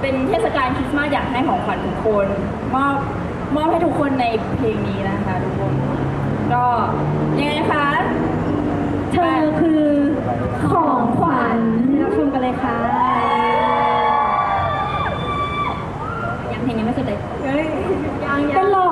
เป็นเทศกาลคริสต์มาสอยากให้ของขวัญทุกคนมอบมอบให้ทุกคนในเพลงนี้นะคะทุกคน ก็ยังไงคะ เธอคือของขวัญรับชมกันเลยค่ะยังเพลงยังไม่เสร็จเลยยังยังเป็นหลอ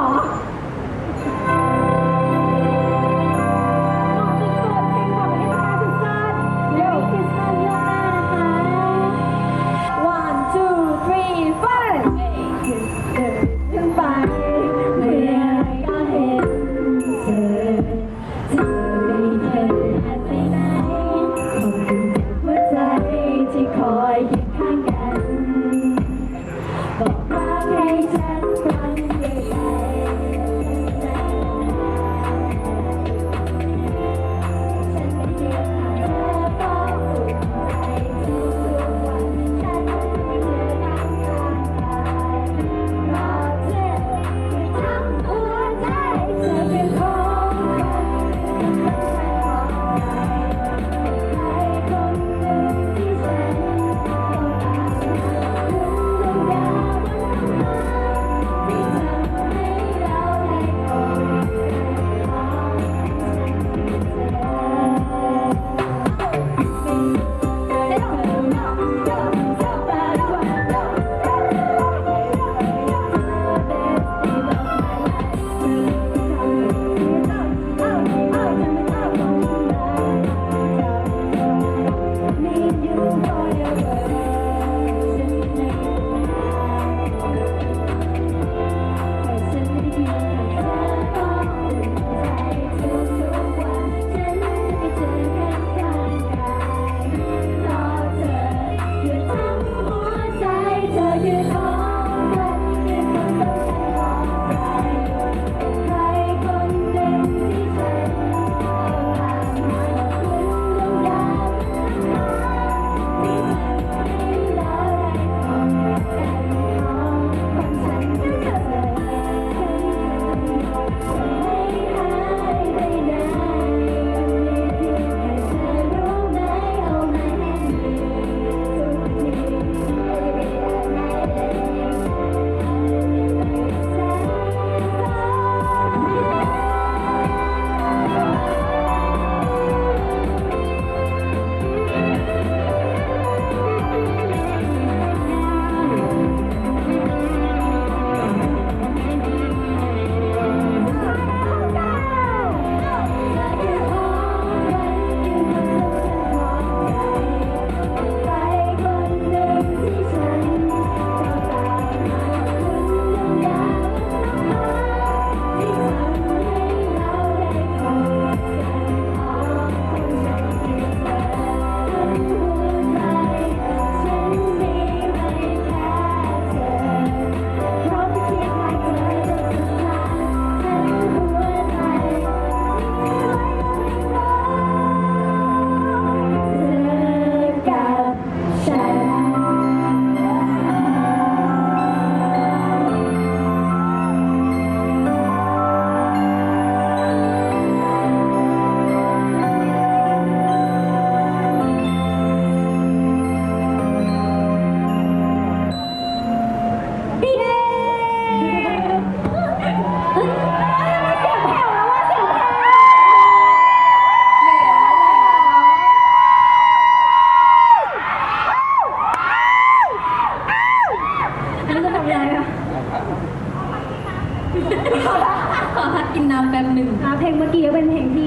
ยังขอพักกินน้ำแป๊บหนึ่งอ่าเพลงเมื่อกี้เป็นเพลงที่